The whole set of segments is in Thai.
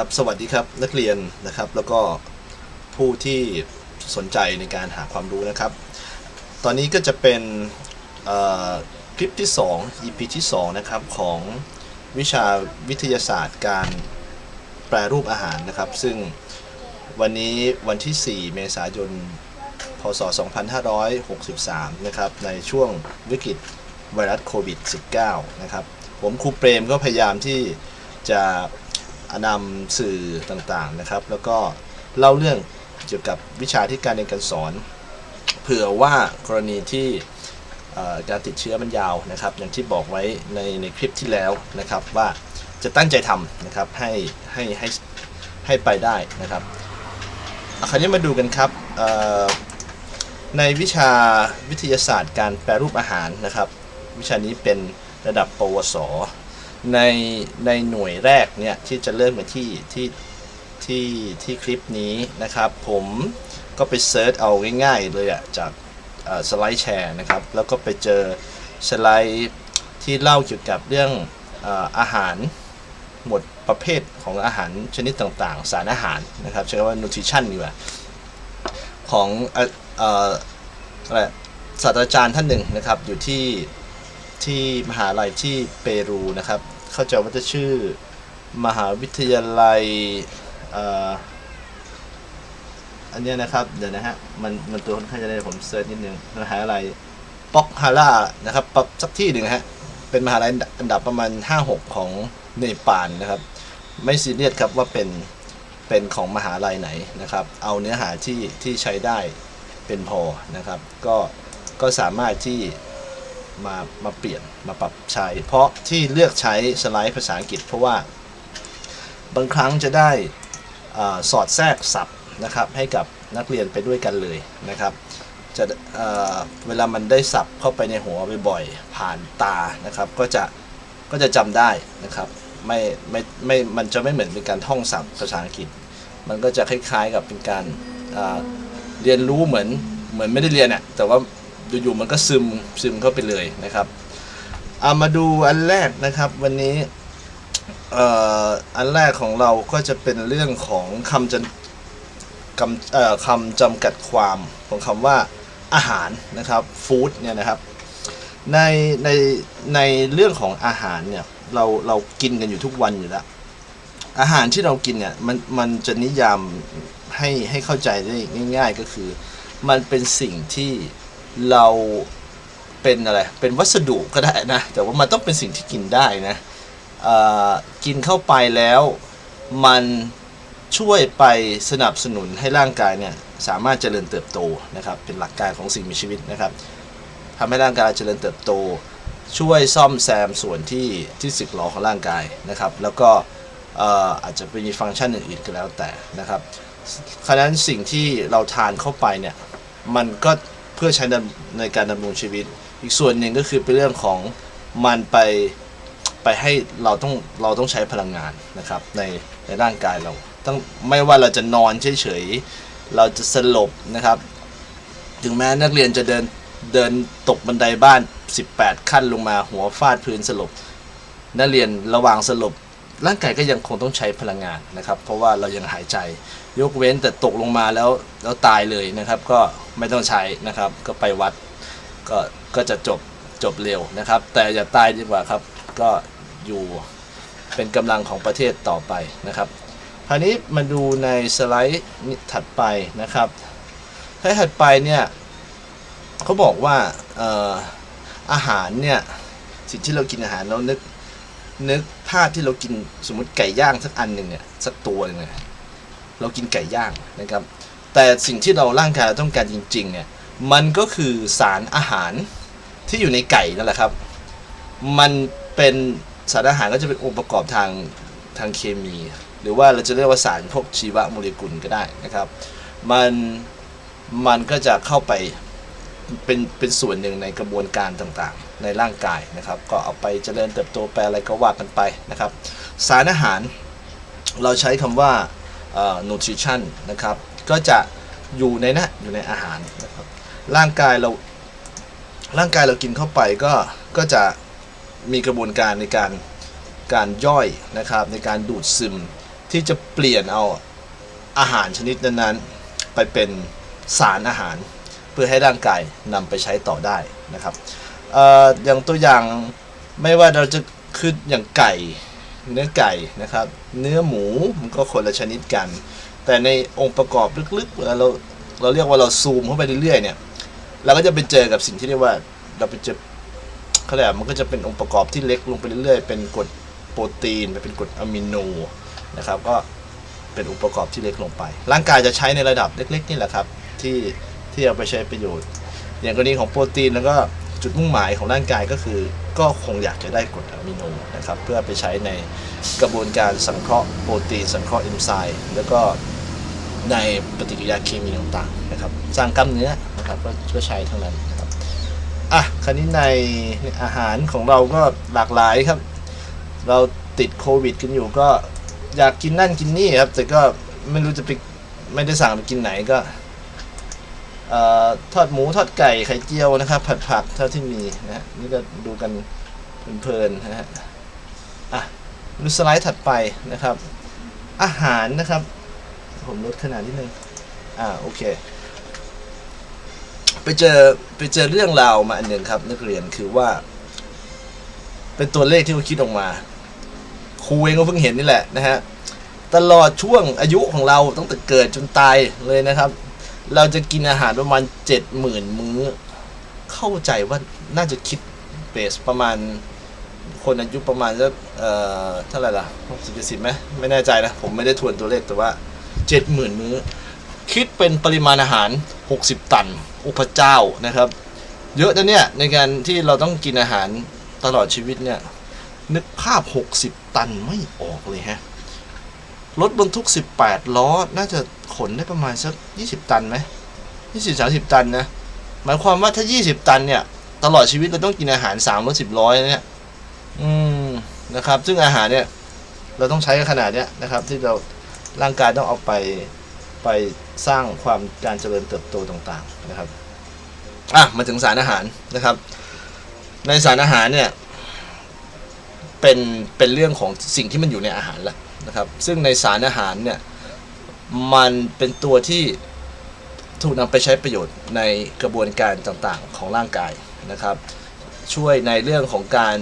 ครับสวัสดีครับนักเรียนนะครับแล้วก็ผู้ที่สนใจในการหาความรู้นะครับ ตอนนี้ก็จะเป็นคลิปที่ 2 EP ที่ 2 นะครับ ของวิชาวิทยาศาสตร์การแปรรูปอาหารนะครับ ซึ่งวันนี้วันที่ 4 เมษายน พศ 2563 นะครับ ในช่วงวิกฤตไวรัสโควิด -19 นะครับ ผมครูเปรมก็พยายามที่จะ นำสื่อต่างๆนะครับ แล้วก็เล่าเรื่องเกี่ยวกับวิชาที่การเรียนการสอน เผื่อว่ากรณีที่การติดเชื้อมันยาวนะครับ อย่างที่บอกไว้ในในคลิปที่แล้วนะครับ ว่าจะตั้งใจทำนะครับให้ให้ให้ให้ไปได้นะครับอะคราวนี้มาดูกันครับในวิชาวิทยาศาสตร์การแปรรูปอาหารนะครับ วิชานี้เป็นระดับปวส ในในหน่วยแรกเนี่ยที่จะเริ่มกันที่ที่ที่ที่คลิปนี้นะครับ ผมก็ไปเซิร์ชเอาง่ายๆเลยอะจากสไลด์แชร์นะครับ แล้วก็ไปเจอสไลด์ที่เล่าเกี่ยวกับเรื่องอาหารหมวดประเภทของอาหารชนิดต่างๆ สารอาหารนะครับใช้คำว่า nutrition ดีกว่าของอะไรศาสตราจารย์ท่านหนึ่งนะครับอยู่ที่ที่มหาลัยที่เปรูนะครับ เข้าใจว่าจะชื่อ มหาวิทยาลัยอันนี้นะครับเดี๋ยวนะฮะมันมันตัวค่อนข้างจะได้ผมเซิร์ชนิดนึงมหาลัยป็อกฮาร่านะครับปรับสักที่หนึ่งฮะเป็นมหาลัยอันดับประมาณ 5-6 ของเนปาลนะครับ ไม่ซีเรียสครับว่าเป็นเป็นของมหาลัยไหนนะครับ เอาเนื้อหาที่ที่ใช้ได้เป็นพอนะครับ ก็ก็สามารถที่ มามาเปลี่ยนมาปรับใช้ เพราะที่เลือกใช้สไลด์ภาษาอังกฤษ เพราะว่าบางครั้งจะได้อสอดแทรกศัพท์นะครับ ให้กับนักเรียนไปด้วยกันเลยนะครับจะเเวลามันได้ศัพท์เข้าไปในหัวบ่อยๆผ่านตานะครับ ก็จะก็จะจำได้นะครับไม่ไม่ไม่มันจะไม่เหมือนเป็นการท่องศัพท์ภาษาอังกฤษ มันก็จะคล้ายๆกับเป็นการอ่าเรียนรู้เหมือนเหมือนไม่ได้เรียนอะแต่ว่า อยู่ๆมันก็ซึมซึมเข้าไปเลยนะครับเอามาดูอันแรกนะครับวันนี้เอ่ออันแรกของเราก็จะเป็นเรื่องของคำจำคำเอ่อคำจำกัดความของคำว่าอาหารนะครับฟู้ดเนี่ยนะครับในในในเรื่องของอาหารเนี่ยเราเรากินกันอยู่ทุกวันอยู่แล้ว อาหารที่เรากินเนี่ยมันมันจะนิยามให้ให้เข้าใจได้ง่าย ๆ ก็คือ มันเป็นสิ่งที่ เราเป็นอะไร เป็นวัสดุก็ได้นะ แต่ว่ามันต้องเป็นสิ่งที่กินได้นะกินเข้าไปแล้วมันช่วยไปสนับสนุนให้ร่างกายเนี่ยสามารถเจริญเติบโตนะครับ เป็นหลักการของสิ่งมีชีวิตนะครับทำให้ร่างกายเจริญเติบโต ช่วยซ่อมแซมส่วนที่ที่สึกหรอของร่างกายนะครับ แล้วก็เอ่อาจจะมีฟังก์ชันอื่นๆก็แล้วแต่นะครับฉะนั้นสิ่งที่เราทานเข้าไปเนี่ยมันก็ เพื่อใช้ในการดำรงชีวิต อีกส่วนหนึ่งก็คือเป็นเรื่องของมันไปไปให้เราต้องเราต้องใช้พลังงานนะครับในในร่างกายเราต้องไม่ว่าเราจะนอนเฉยๆเราจะสลบนะครับ ถึงแม้นักเรียนจะเดินเดินตกบันไดบ้าน 18 ขั้นลงมาหัวฟาดพื้นสลบ นักเรียนระหว่างสลบร่างกายก็ยังคงต้องใช้พลังงานนะครับ เพราะว่าเรายังหายใจ ยกเว้นแต่ตกลงมาแล้วแล้วตายเลยนะครับ ก็ไม่ต้องใช้นะครับ ก็ไปวัดก็ก็จะจบจบเร็วนะครับ แต่อย่าตายดีกว่าครับ ก็อยู่เป็นกำลังของประเทศต่อไปนะครับคราวนี้มาดูในสไลด์นี้ถัดไปนะครับสไลด์ถัดไปเนี่ยเขาบอกว่าเอ่อาหารเนี่ยสิ่งที่เรากินอาหารเรานึกนึกภาพที่เรากินสมมติไก่ย่างสักอันหนึ่งเนี่ยสักตัวนึงเนี่ย เรากินไก่ย่างนะครับ แต่สิ่งที่เราร่างกายเราต้องการจริงๆเนี่ยมันก็คือสารอาหารที่อยู่ในไก่นั่นแหละครับ มันเป็นสารอาหารก็จะเป็นองค์ประกอบทางทางเคมี หรือว่าเราจะเรียกว่าสารพวกชีวโมเลกุลก็ได้นะครับ มันมันก็จะเข้าไปเป็นเป็นส่วนหนึ่งในกระบวนการต่างๆ ในร่างกายนะครับ ก็เอาไปเจริญเติบโตแปลอะไรก็ว่ากันไปนะครับ สารอาหารเราใช้คำว่า เอ่อ nutrition นะครับก็จะอยู่ในนะอยู่ในอาหารนะครับร่างกายเราร่างกายเรากินเข้าไปก็ก็จะมีกระบวนการในการการย่อยนะครับในการดูดซึมที่จะเปลี่ยนเอาอาหารชนิดนั้นๆ ไปเป็นสารอาหาร เพื่อให้ร่างกายนำไปใช้ต่อได้นะครับอออย่างตัวอย่างไม่ว่าเราจะคืออย่างไก่ เนื้อไก่นะครับ เนื้อหมูมันก็คนละชนิดกัน แต่ในองค์ประกอบลึกๆเวลาเราเราเรียกว่าเราซูมเข้าไปเรื่อยๆเนี่ยเราก็จะไปเจอกับสิ่งที่เรียกว่าเราไปเจอเขาเรียกมันก็จะเป็นองค์ประกอบที่เล็กลงไปเรื่อยๆ เป็นกรดโปรตีนไปเป็นกรดอะมิโนนะครับ ก็เป็นองค์ประกอบที่เล็กลงไป ร่างกายจะใช้ในระดับเล็ก ๆ นี่แหละครับที่ที่เอาไปใช้ประโยชน์ อย่างกรณีของโปรตีนแล้วก็จุดมุ่งหมายของร่างกายก็คือ ก็คงอยากจะได้กรดอะมิโนนะครับเพื่อไปใช้ในกระบวนการสังเคราะห์โปรตีนสังเคราะห์เอนไซม์แล้วก็ในปฏิกิริยาเคมีต่างๆนะครับสร้างกล้ามเนื้อนะครับก็ใช้ทั้งนั้นนะครับอะคราวนี้ในอาหารของเราก็หลากหลายครับ เราติดโควิดกันอยู่ก็อยากกินนั่นกินนี่ครับแต่ก็ไม่รู้จะไปไม่ได้สั่งไปกินไหนก็ ทอดหมูทอดไก่ไข่เจียวนะครับ ผัดผักเท่าที่มีนะฮะนี่ก็ดูกันเพลินๆนะฮะอะดูสไลด์ถัดไปนะครับ อาหารนะครับ ผมลดขนาดนิดนึงอ่าโอเค ไปเจอไปเจอเรื่องราวมาอันหนึ่งครับ นักเรียนคือว่า เป็นตัวเลขที่เขาคิดออกมาครูเองก็เพิ่งเห็นนี่แหละนะฮะตลอดช่วงอายุของเราตั้งแต่เกิดจนตายเลยนะครับ เราจะกินอาหารประมาณเจ็ดหมื่นมื้อ เข้าใจว่าน่าจะคิดเบสประมาณคนอายุประมาณเอ่อเท่าไหร่ล่ะหกสิบเจ็ดสิบไหมไม่แน่ใจนะ ผมไม่ได้ทวนตัวเลขแต่ว่าเจ็ดหมื่นมื้อ คิดเป็นปริมาณอาหาร 60 ตัน อุปเจ้านะครับ เยอะนะเนี่ยในการที่เราต้องกินอาหารตลอดชีวิตเนี่ย นึกภาพ 60 ตันไม่ออกเลยฮะ รถบรรทุก 18 ล้อ น่าจะขนได้ประมาณสัก 20 ตันไหม20 30 ตันนะ หมายความว่าถ้า 20 ตันเนี่ย ตลอดชีวิตเราต้องกินอาหาร3รถ10ร้อยเนี่ย อืม นะครับ ซึ่งอาหารเนี่ย เราต้องใช้ขนาดเนี้ยนะครับ ที่เรา ร่างกายต้องเอาไป ไปสร้างความการเจริญเติบโตต่างๆ นะครับ อะ มาถึงสารอาหารนะครับ ในสารอาหารเนี่ย เป็น เป็นเรื่องของสิ่งที่มันอยู่ในอาหารแหละ นะครับซึ่งในสารอาหารเนี่ยมันเป็นตัวที่ถูกนำไปใช้ประโยชน์ในกระบวนการต่างๆของร่างกายนะครับ ช่วยในเรื่องของการ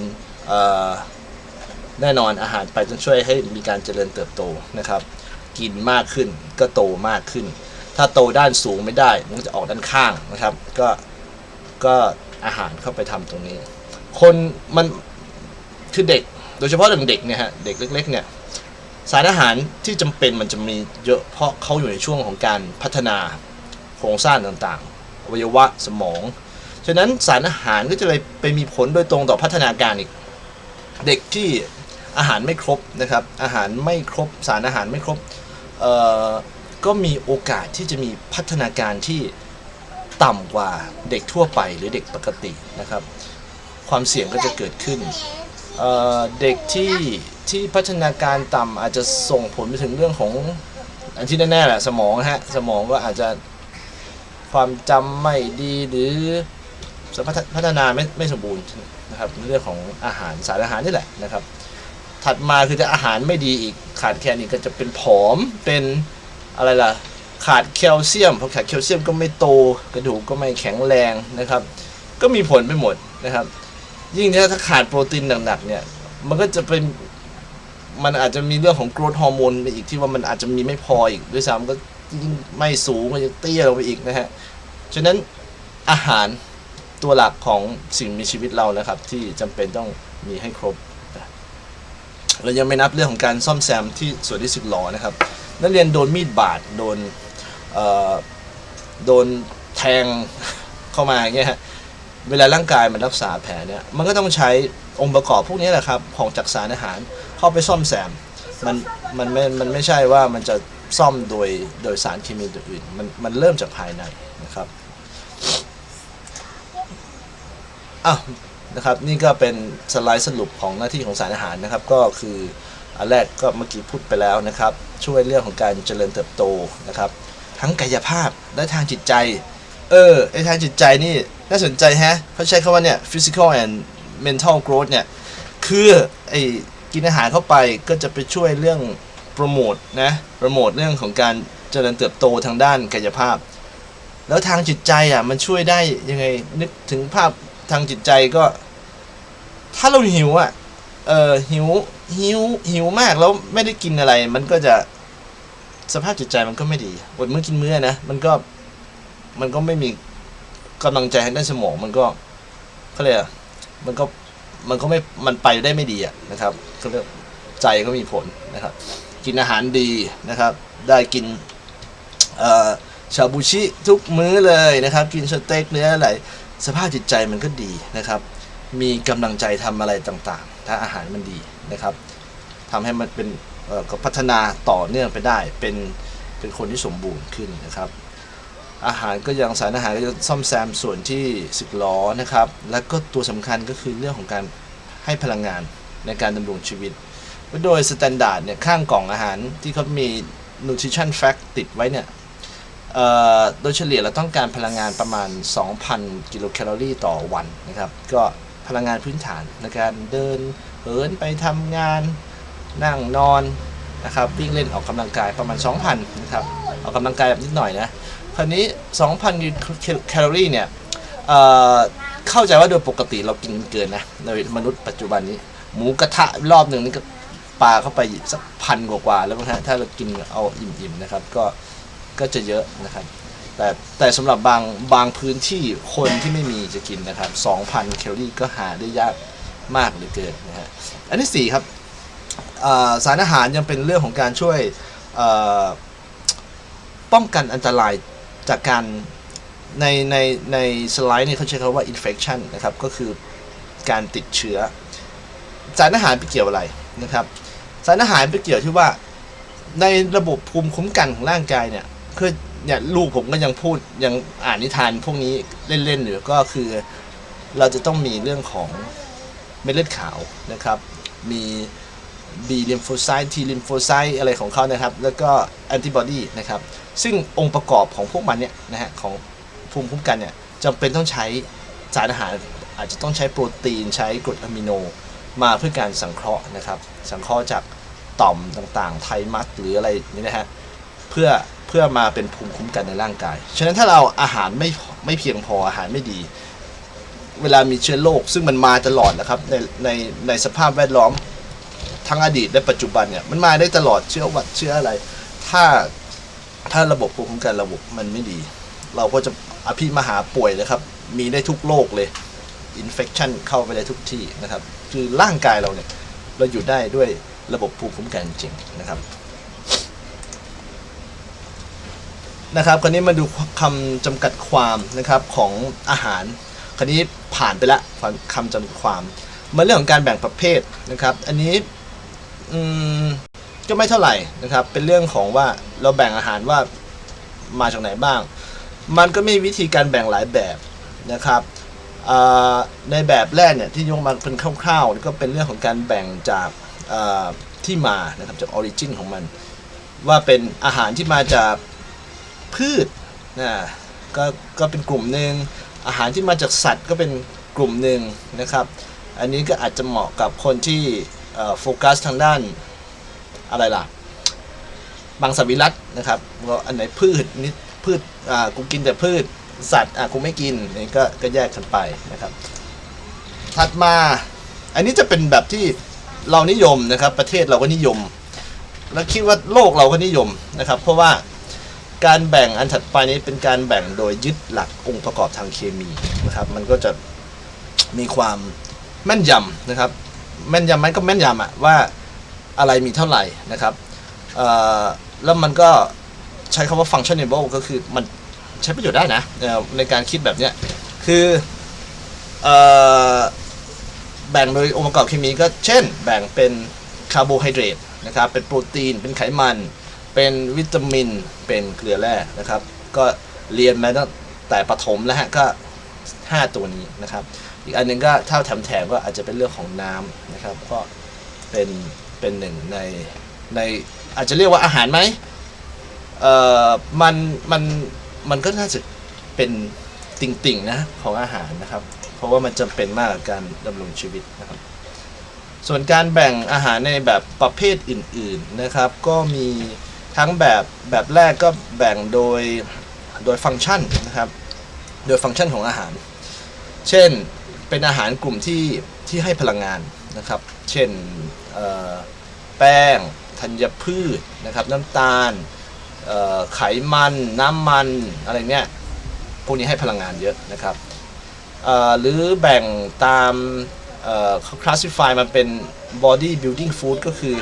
แน่นอนอาหารไปจะช่วยให้มีการเจริญเติบโตนะครับ กินมากขึ้นก็โตมากขึ้น ถ้าโตด้านสูงไม่ได้มันก็จะออกด้านข้างนะครับก็ก็อาหารเข้าไปทำตรงนี้ คนมันคือเด็กโดยเฉพาะเรื่องเด็กเนี่ยฮะเด็กเล็กๆเนี่ย สารอาหารที่จำเป็นมันจะมีเยอะเพราะเขาอยู่ในช่วงของการพัฒนาโครงสร้างต่างๆอวัยวะสมอง ฉะนั้นสารอาหารก็จะไปไปมีผลโดยตรงต่อพัฒนาการอีก เด็กที่อาหารไม่ครบนะครับ อาหารไม่ครบสารอาหารไม่ครบเอ่อก็มีโอกาสที่จะมีพัฒนาการที่ต่ำกว่าเด็กทั่วไปหรือเด็กปกตินะครับ ความเสี่ยงก็จะเกิดขึ้น เด็กที่ที่พัฒนาการต่ำอาจจะส่งผลไปถึงเรื่องของ อันที่แน่ๆแหละสมองฮะสมองก็อาจจะความจำไม่ดีหรือพัฒพัฒนาไม่ไม่สมบูรณ์นะครับเรื่องของอาหารสารอาหารนี่แหละนะครับ ถัดมาคือจะอาหารไม่ดีอีกขาดแคลนอีกก็จะเป็นผอมเป็นอะไรล่ะขาดแคลเซียมพอขาดแคลเซียมก็ไม่โตกระดูกก็ไม่แข็งแรงนะครับ ก็มีผลไปหมดนะครับ ยิ่งถ้าถ้าขาดโปรตีนหนักๆเนี่ย มันก็จะเป็นมันอาจจะมีเรื่องของ growth ฮอร์โมนไปอีกที่ว่ามันอาจจะมีไม่พออีกด้วยซ้ำก็ยิ่งไม่สูงก็จะเตี้ยลงไปอีกนะฮะ ฉะนั้นอาหารตัวหลักของสิ่งมีชีวิตเรานะครับ ที่จำเป็นต้องมีให้ครบเรายังไม่นับเรื่องของการซ่อมแซมที่ส่วนที่สึกหรอนะครับ นักเรียนโดนมีดบาดโดนโดนแทงเข้ามาอย่างเงี้ยฮะ เวลาร่างกายมันรักษาแผลเนี่ยมันก็ต้องใช้องค์ประกอบพวกนี้แหละครับของจากสารอาหารเข้าไปซ่อมแซมมันมันไม่มันไม่ใช่ว่ามันจะซ่อมโดยโดยสารเคมีตัวอื่นมันมันเริ่มจากภายในนะครับอ้าวนะครับนี่ก็เป็นสไลด์สรุปของหน้าที่ของสารอาหารนะครับก็คืออันแรกก็เมื่อกี้พูดไปแล้วนะครับ ช่วยเรื่องของการเจริญเติบโตนะครับ ทั้งกายภาพและทางจิตใจ เออไอทางจิตใจนี่ น่าสนใจแฮะเขาใช้คำว่าเนี่ย physical and mental growth เนี่ย คือไอ้กินอาหารเข้าไปก็จะไปช่วยเรื่องโปรโมทนะโปรโมทเรื่องของการเจริญเติบโตทางด้านกายภาพ แล้วทางจิตใจอะมันช่วยได้ยังไงนึกถึงภาพทางจิตใจก็ ถ้าเราหิวอะเออหิวหิวหิวมากแล้วไม่ได้กินอะไร มันก็จะสภาพจิตใจมันก็ไม่ดีอดมื้อกินมื้อนะมันก็มันก็ไม่มี กำลังใจทางด้านสมองมันก็เขาเรียกมันก็มันก็ไม่มันไปได้ไม่ดีอะนะครับเขาเรียกใจก็มีผลนะครับ กินอาหารดีนะครับ ได้กินชาบูชิทุกมื้อเลยนะครับ กินสเต็กเนื้ออะไรสภาพจิตใจมันก็ดีนะครับ มีกำลังใจทำอะไรต่างๆ ถ้าอาหารมันดีนะครับทำให้มันเป็นก็พัฒนาต่อเนื่องไปได้เป็นเป็นคนที่สมบูรณ์ขึ้นนะครับ อาหารก็ยังสารอาหารก็จะซ่อมแซมส่วนที่สึกหรอนะครับ แล้วก็ตัวสำคัญก็คือเรื่องของการให้พลังงานในการดำรงชีวิต โดยสแตนดาร์ดเนี่ยข้างกล่องอาหารที่เขามี nutrition fact ติดไว้เนี่ยโดยเฉลี่ยเราต้องการพลังงานประมาณ 2,000 กิโลแคลอรี่ต่อวันนะครับ ก็พลังงานพื้นฐานในการเดินเหินไปทำงานนั่งนอนนะครับวิ่งเล่นออกกำลังกายประมาณ 2,000นะครับออกกำลังกายแบบนิดหน่อยนะ คราวนี้ 2,000 แคลอรี่เนี่ยเข้าใจว่าโดยปกติเรากินเกินนะในมนุษย์ปัจจุบันนี้ หมูกระทะรอบหนึ่งนี่ก็ปลาเข้าไปสักพันกว่าๆแล้วมั้งฮะถ้าเรากินเอาอิ่มๆนะครับก็ก็จะเยอะนะครับ แต่แต่สำหรับบางบางพื้นที่คนที่ไม่มีจะกินนะครับ 2,000 แคลอรี่ก็หาได้ยากมากเหลือเกินนะฮะอันที่สี่ครับสารอาหารยังเป็นเรื่องของการช่วยป้องกันอันตราย จากการในในในสไลด์เนี่ยเขาใช้คำว่า infection นะครับ ก็คือการติดเชื้อ สารอาหารไปเกี่ยวอะไรนะครับ สารอาหารไปเกี่ยวที่ว่าในระบบภูมิคุ้มกันของร่างกายเนี่ยคือเนี่ยลูกผมก็ยังพูดยังอ่านนิทานพวกนี้เล่นๆอยู่ก็คือเราจะต้องมีเรื่องของเม็ดเลือดขาวนะครับ มี B ลิมโฟไซต์ T ลิมโฟไซต์อะไรของเขานะครับ แล้วก็แอนติบอดีนะครับ ซึ่งองค์ประกอบของพวกมันเนี่ยนะฮะของภูมิคุ้มกันเนี่ยจำเป็นต้องใช้สารอาหารอาจจะต้องใช้โปรตีนใช้กรดอะมิโน มาเพื่อการสังเคราะห์นะครับ สังเคราะห์จากต่อมต่างๆ ไทมัสหรืออะไรนี่นะฮะเพื่อเพื่อมาเป็นภูมิคุ้มกันในร่างกาย ฉะนั้นถ้าเราอาหารไม่ไม่เพียงพออาหารไม่ดี เวลามีเชื้อโรคซึ่งมันมาตลอดนะครับในในในสภาพแวดล้อม ทั้งอดีตและปัจจุบันเนี่ยมันมาได้ตลอดเชื้อหวัดเชื้ออะไร ถ้าถ้าระบบภูมิคุ้มกันระบบมันไม่ดี เราก็จะอภิมหาป่วยเลยครับ มีได้ทุกโรคเลยอินเฟ t ชันเข้าไปได้ทุกที่นะครับ คือร่างกายเราเนี่ย เราอยู่ได้ด้วยระบบภูมิคุ้มกันจริงนะครับนะครับคราวนี้มาดูคำจำกัดความนะครับของอาหารคราวนี้ผ่านไปละคำจำกัดความมาเรื่องของการแบ่งประเภทนะครับ อันนี้ อืมก็ไม่เท่าไหร่นะครับ เป็นเรื่องของว่าเราแบ่งอาหารว่ามาจากไหนบ้าง มันก็มีวิธีการแบ่งหลายแบบนะครับในแบบแรกเนี่ยที่ยกมาเป็นคร่าวๆก็เป็นเรื่องของการแบ่งจากที่มานะครับจากออริจินของมัน ว่าเป็นอาหารที่มาจากพืชนะก็ก็เป็นกลุ่มหนึ่งอาหารที่มาจากสัตว์ก็เป็นกลุ่มหนึ่งนะครับ อันนี้ก็อาจจะเหมาะกับคนที่ โฟกัสทางด้านอะไรล่ะ บางสวิรัตนะครับว่าอันไหนพืชนี่พืชอ่ากูกินแต่พืชสัตว์อะกูไม่กินนี่ก็ก็แยกกันไปนะครับ ถัดมาอันนี้จะเป็นแบบที่เรานิยมนะครับ ประเทศเราก็นิยม และคิดว่าโลกเราก็นิยมนะครับ เพราะว่าการแบ่งอันถัดไปนี้เป็นการแบ่งโดยยึดหลักองค์ประกอบทางเคมีนะครับ มันก็จะมีความแม่นยำนะครับ แม่นยำไหมก็แม่นยำอะว่าอะไรมีเท่าไหร่นะครับแล้วมันก็ใช้คำว่า functionable ก็คือมันใช้ประโยชน์ได้นะในการคิดแบบเนี้ยคืออแบ่งโดยองค์ประกอบเคมีก็เช่น แบ่งเป็นคาร์โบไฮเดรตนะครับเป็นโปรตีน เป็นไขมัน เป็นวิตามิน เป็นเกลือแร่นะครับ ก็เรียนมาตั้งแต่ประถมแล้วฮะก็ 5 ตัวนี้นะครับ อีกอันหนึงก็ถ้าแถมๆก็อาจจะเป็นเรื่องของน้ำนะครับ ก็เป็นเป็นหนึ่งในในอาจจะเรียกว่าอาหารไหมเอ่อมันมันมันก็น่าจะเป็นติ่งๆนะของอาหารนะครับ เพราะว่ามันจำเป็นมากกับการดำรงชีวิตนะครับ ส่วนการแบ่งอาหารในแบบประเภทอื่นๆนะครับ ก็มีทั้งแบบแบบแรกก็แบ่งโดยโดยฟังก์ชันนะครับ โดยฟังก์ชันของอาหาร เช่น เป็นอาหารกลุ่มที่ที่ให้พลังงานนะครับ เช่นแป้งธัญพืชนะครับ น้ำตาลไขมันน้ำมันอะไรเนี้ยพวกนี้ให้พลังงานเยอะนะครับหรือแบ่งตามเอ่อเขา classify มันเป็น body building food ก็คือ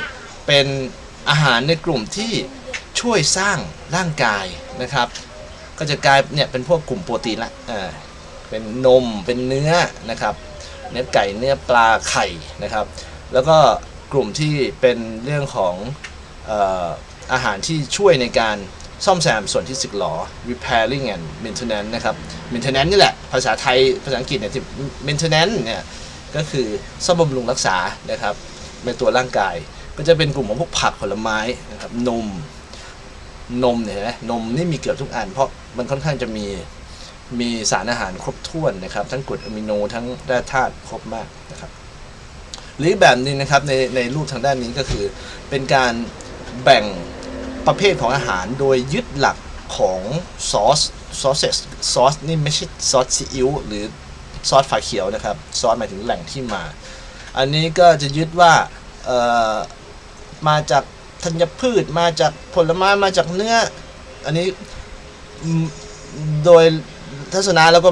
เป็นอาหารในกลุ่มที่ช่วยสร้างร่างกายนะครับ ก็จะกลายเนี่ยเป็นพวกกลุ่มโปรตีนละ เป็นนมเป็นเนื้อนะครับ เนื้อไก่เนื้อปลาไข่นะครับ แล้วก็กลุ่มที่เป็นเรื่องของเอ่อาหารที่ช่วยในการซ่อมแซมส่วนที่สึกหรอ repairing and maintenance นะครับ maintenance นี่แหละ ภาษาไทย ภาษาอังกฤษเนี่ยที่ maintenance เนี่ยก็คือซ่อมบำรุงรักษานะครับ ในตัวร่างกาย ก็จะเป็นกลุ่มของพวกผักผลไม้นะครับ นม นมเนี่ยเห็นไหมนมนี่มีเกือบทุกอัน เพราะมันค่อนข้างจะมี มีสารอาหารครบถ้วนนะครับ ทั้งกรดอะมิโนทั้งแร่ธาตุครบมากนะครับหรือแบบนึงนะครับในในรูปทางด้านนี้ก็คือ เป็นการแบ่งประเภทของอาหารโดยยึดหลักของซอสซอสเซอสนี่ไม่ใช่ซอสซีอิ๊วหรือซอสฝาเขียวนะครับ ซอสหมายถึงแหล่งที่มา อันนี้ก็จะยึดว่าเอ่อมาจากธัญพืชมาจากผลไม้มาจากเนื้อ อันนี้โดย ทัศนะแล้วก็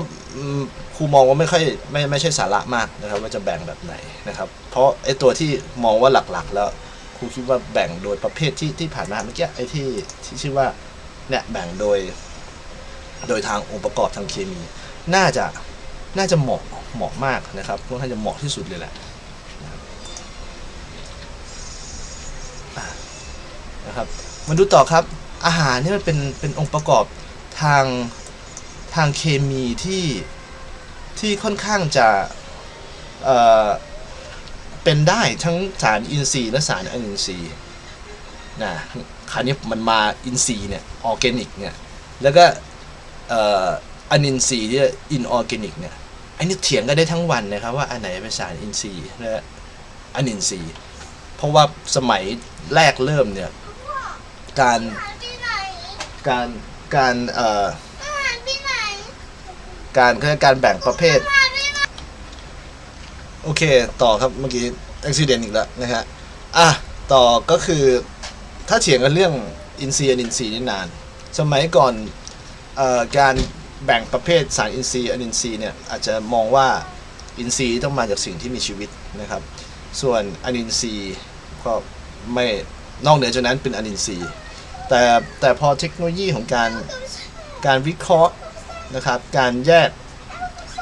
ครูมองว่าไม่ค่อยไม่ไม่ใช่สาระมากนะครับ ว่าจะแบ่งแบบไหนนะครับ เพราะไอ้ตัวที่มองว่าหลักๆ แล้วครูคิดว่าแบ่งโดยประเภทที่ที่ผ่านมาเมื่อกี้ไอ้ที่ที่ชื่อว่าเนี่ยแบ่งโดย โดยทางองค์ประกอบทางเคมี น่าจะน่าจะเหมาะเหมาะมากนะครับค่อนข้างจะเหมาะที่สุดเลยแหละนะครับมาดูต่อครับ อาหารนี่มันเป็นเป็นองค์ประกอบทางางเคมีที่ที่ค่อนข้างจะเอ่อเป็นได้ทั้งสารอินทรีย์และสารอนินทรีย์นะคราวนี้มันมาอินทรีย์เนี่ยออร์แกนิกเนี่ยแล้วก็เอ่ออนินทรีย์ที่อินออร์แกนิกเนี่ยอันนี้เถียงกันได้ทั้งวันนะครับว่าอันไหนเป็นสารอินทรีย์และอนินทรีย์เพราะว่าสมัยแรกเริ่มเนี่ยการการการเอ่อ การเขาเรียกการแบ่งประเภท โอเคต่อครับเมื่อกี้อุบิเหตุอีกแล้วนะฮะอะต่อก็คือถ้าเถียงกันเรื่องอินทรีย์อนินทรีย์นี่นาน สมัยก่อนออการแบ่งประเภทสารอินทรีย์อนินทรีย์เนี่ยอาจจะมองว่าอินทรีย์ต้องมาจากสิ่งที่มีชีวิตนะครับ ส่วนอนินทรีย์ก็ไม่นอกเหนือจากนั้นเป็นอนินทรีย์ แต่แต่พอเทคโนโลยีของการการวิเคราะห์ นะครับ การแยก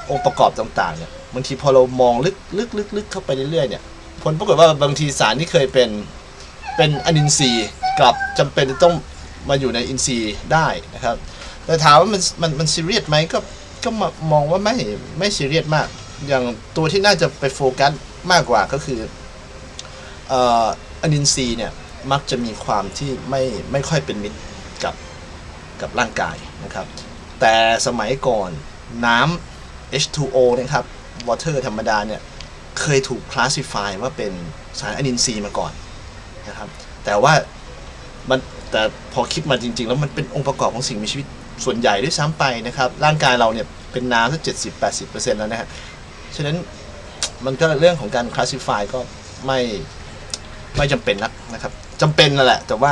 องค์ประกอบต่างๆเนี่ยบางทีพอเรามองลึกลึกลึกลึกเข้าไปเรื่อยๆเนี่ยผลปรากฏว่าบางทีสารที่เคยเป็นเป็นอนินทรีย์กลับจำเป็นจะต้องมาอยู่ในอินทรีย์ได้นะครับ แต่ถามว่ามันมันมันซีเรียสไหมก็ก็มามองว่าไม่ไม่ซีเรียสมาก อย่างตัวที่น่าจะไปโฟกัสมากกว่าก็คืออ่ออนินทรีย์เนี่ยมักจะมีความที่ไม่ไม่ค่อยเป็นมิตรกับกับร่างกายนะครับ แต่สมัยก่อนน้ำ H2O นะครับ water ธรรมดาเนี่ย เคยถูกคลาสสิฟายว่าเป็นสารอนินทรีย์มาก่อนนะครับ แต่ว่ามันแต่พอคิดมาจริง ๆ แล้วมันเป็นองค์ประกอบของสิ่งมีชีวิตส่วนใหญ่ด้วยซ้ำไปนะครับ ร่างกายเราเนี่ยเป็นน้ำสักเจ็ดสิบแปดสิบเปอร์เซ็นต์แล้วนะฮะฉะนั้นมันก็เรื่องของการคลาสสิฟายก็ไม่ไม่จำเป็นนักนะครับจำเป็นนั่นแหละ แต่ว่า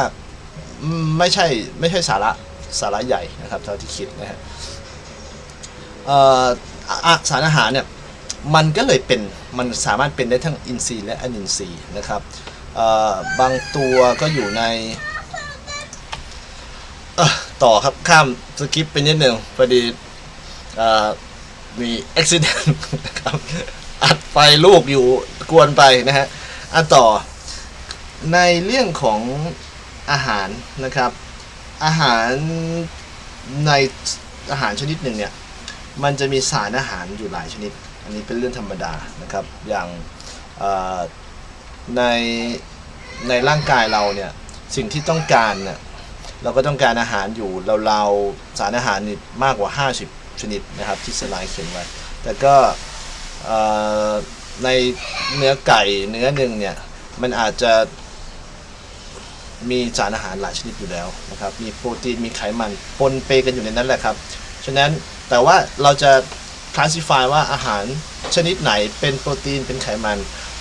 ไม่ใช่ไม่ใช่สาระ สาระใหญ่นะครับเท่าที่คิดนะฮะเอ่ออะสารอาหารเนี่ยมันก็เลยเป็นมันสามารถเป็นได้ทั้งอินทรีย์และอนินทรีย์นะครับบางตัวก็อยู่ในต่อครับข้ามสกิปไปนิดหนึ่งพอดีมีอุบิเหตุนะครับอัดไฟลูกอยู่กวนไปนะฮะอันต่อในเรื่องของอาหารนะครับ อาหารในอาหารชนิดหนึ่งเนี่ยมันจะมีสารอาหารอยู่หลายชนิด อันนี้เป็นเรื่องธรรมดานะครับ อย่างในในร่างกายเราเนี่ยสิ่งที่ต้องการเนี่ยเราก็ต้องการอาหารอยู่เราๆสารอาหารนี่มากกว่า 50 ชนิดนะครับที่สไลด์เขียนไว้ แต่ก็ในเนื้อไก่เนื้อหนึ่งเนี่ยมันอาจจะ มีสารอาหารหลายชนิดอยู่แล้วนะครับ มีโปรตีน มีไขมันปนเปกันอยู่ในนั้นแหละครับ ฉะนั้นแต่ว่าเราจะ classify ว่าอาหารชนิดไหนเป็นโปรตีนเป็นไขมัน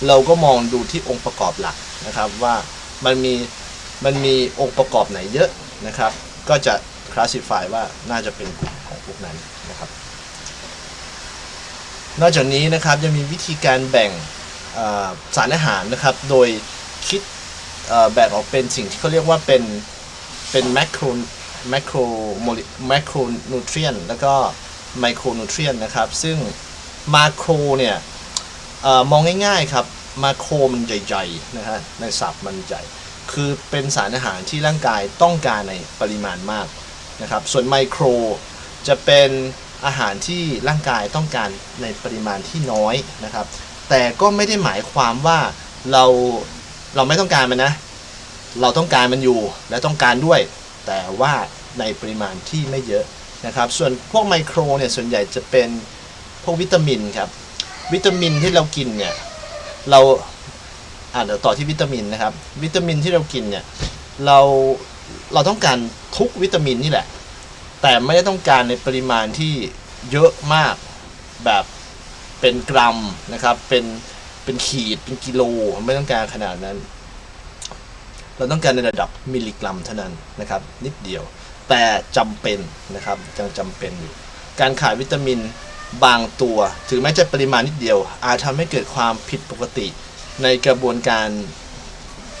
เราก็มองดูที่องค์ประกอบหลักนะครับว่ามันมีมันมีองค์ประกอบไหนเยอะนะครับ ก็จะ classify ว่าน่าจะเป็นกลุ่มของพวกนั้นนะครับ นอกจากนี้นะครับยังมีวิธีการแบ่งเอ่อสารอาหารนะครับ โดยคิด แบ่งออกเป็นสิ่งที่เขาเรียกว่าเป็นเป็นแมคโครแมคโครโมลิแมคโครนูเทรียนแล้วก็ไมโครนูเทรียนนะครับ ซึ่งมาโครเนี่ยอมองง่ายๆครับมาโครมันใหญ่ๆนะฮะในศัพท์มันใหญ่ คือเป็นสารอาหารที่ร่างกายต้องการในปริมาณมากนะครับ ส่วนไมโครจะเป็นอาหารที่ร่างกายต้องการในปริมาณที่น้อยนะครับ แต่ก็ไม่ได้หมายความว่าเรา เราไม่ต้องการมันนะ เราต้องการมันอยู่และต้องการด้วย แต่ว่าในปริมาณที่ไม่เยอะนะครับ ส่วนพวกไมโครเนี่ยส่วนใหญ่จะเป็นพวกวิตามินครับ วิตามินที่เรากินเนี่ยเราอ่าเดี๋ยวต่อที่วิตามินนะครับ วิตามินที่เรากินเนี่ยเราเราต้องการทุกวิตามินนี่แหละ แต่ไม่ได้ต้องการในปริมาณที่เยอะมากแบบเป็นกรัมนะครับเป็น เป็นขีดเป็นกิโลไม่ต้องการขนาดนั้น เราต้องการในระดับมิลลิกรัมเท่านั้นนะครับ นิดเดียว แต่จำเป็นนะครับยังจำเป็นอยู่ การขาดวิตามินบางตัว ถึงแม้จะปริมาณนิดเดียว อาจทำให้เกิดความผิดปกติในกระบวนการ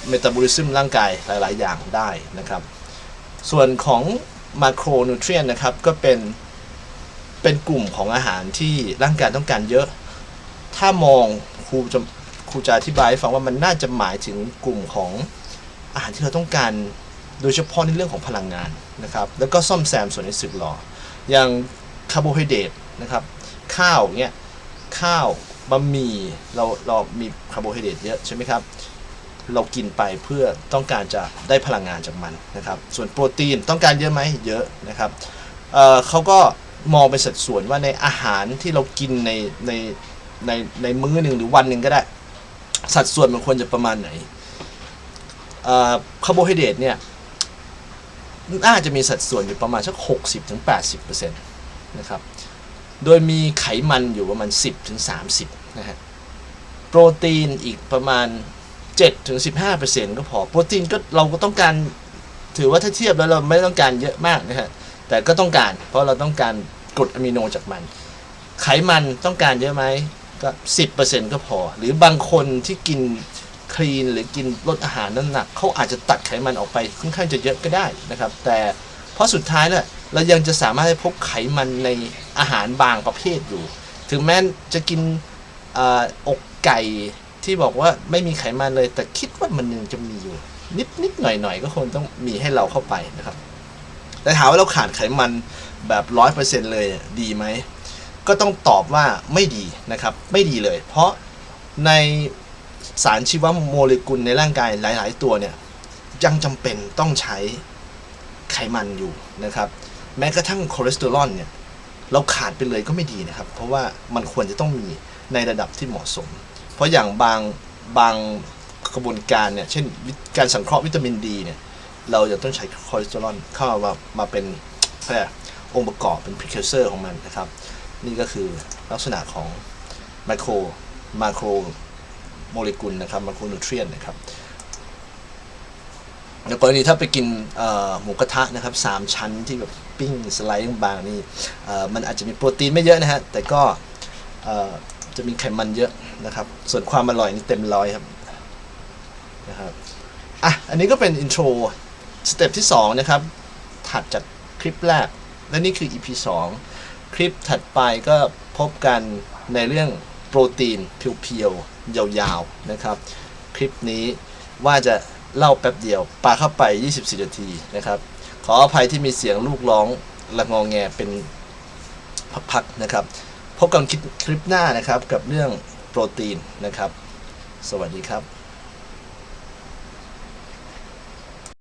เมตาบอลิซึมร่างกายหลาย ๆ อย่างได้นะครับ ส่วนของมาโครนูเทรียนนะครับก็เป็นเป็นกลุ่มของอาหารที่ร่างกายต้องการเยอะ ถ้ามอง ครูจะครูจะอธิบายให้ฟังว่ามันน่าจะหมายถึงกลุ่มของอาหารที่เราต้องการ โดยเฉพาะในเรื่องของพลังงานนะครับแล้วก็ซ่อมแซมส่วนที่สึกหรออย่างคาร์โบไฮเดรตนะครับข้าวเนี่ยข้าวบะหมี่เราเรามีคาร์โบไฮเดรตเยอะใช่ไหมครับเรากินไปเพื่อต้องการจะได้พลังงานจากมันนะครับ ส่วนโปรตีนต้องการเยอะไหมเยอะนะครับเเขาก็มองเป็นสัดส่วนว่าในอาหารที่เรากินในใน ในในมื้อหนึ่งหรือวันหนึ่งก็ได้ สัดส่วนมันควรจะประมาณไหนคาร์โบไฮเดรตเนี่ยน่าจะมีสัดส่วนอยู่ประมาณสัก 60-80%นะครับ โดยมีไขมันอยู่ประมาณ 10-30 นะฮะ โปรตีนอีกประมาณ 7-15%ก็พอ โปรตีนก็เราก็ต้องการ ถือว่าถ้าเทียบแล้วเราไม่ต้องการเยอะมากนะฮะ แต่ก็ต้องการ เพราะเราต้องการกรดอะมิโนจากมัน ไขมันต้องการเยอะไหม ก็10%ก็พอ หรือบางคนที่กินคลีนหรือกินลดอาหารน้ำหนักเขาอาจจะตัดไขมันออกไปค่อนข้างจะเยอะก็ได้นะครับ แต่เพราะสุดท้ายเนี่ยเรายังจะสามารถให้พบไขมันในอาหารบางประเภทอยู่ ถึงแม้จะกินออกไก่ที่บอกว่าไม่มีไขมันเลย แต่คิดว่ามันยังจะมีอยู่ นิดนิดหน่อยหน่อยก็คงต้องมีให้เราเข้าไปนะครับ แต่ถามว่าเราขาดไขมันแบบร้อยเปอร์เซ็นต์เลยดีไหม ก็ต้องตอบว่าไม่ดีนะครับ ไม่ดีเลย เพราะในสารชีวโมเลกุลในร่างกายหลาย ๆ ตัวเนี่ยยังจำเป็นต้องใช้ไขมันอยู่นะครับ แม้กระทั่งคอเลสเตอรอลเนี่ยเราขาดไปเลยก็ไม่ดีนะครับ เพราะว่ามันควรจะต้องมีในระดับที่เหมาะสม เพราะอย่างบางบางกระบวนการเนี่ยเช่นการสังเคราะห์วิตามินดีเนี่ยเราจะต้องใช้คอเลสเตอรอลเข้ามามาเป็นแองค์ประกอบเป็น precursor ของมันนะครับ นี่ก็คือลักษณะของไมโครมาโครโมเลกุลนะครับมาโครนูเทรียนนะครับในกรณีถ้าไปกินหมูกระทะนะครับสามชั้นที่แบบปิ้งสไลด์บางๆนี่มันอาจจะมีโปรตีนไม่เยอะนะฮะแต่ก็จะมีไขมันเยอะนะครับ ส่วนความอร่อยนี่เต็มร้อยครับนะครับอะอันนี้ก็เป็นอินโทรสเต็ปที่ 2 นะครับ ถัดจากคลิปแรก และนี่คือ EP 2 คลิปถัดไปก็พบกันในเรื่องโปรตีนเพียวๆ ยาวๆ นะครับ คลิปนี้ว่าจะเล่าแป๊บเดียวปาเข้าไป 24 นาทีนะครับ ขออภัยที่มีเสียงลูกร้องละงองแงเป็นพักๆนะครับ พบกันคลิปหน้านะครับกับเรื่องโปรตีนนะครับ สวัสดีครับ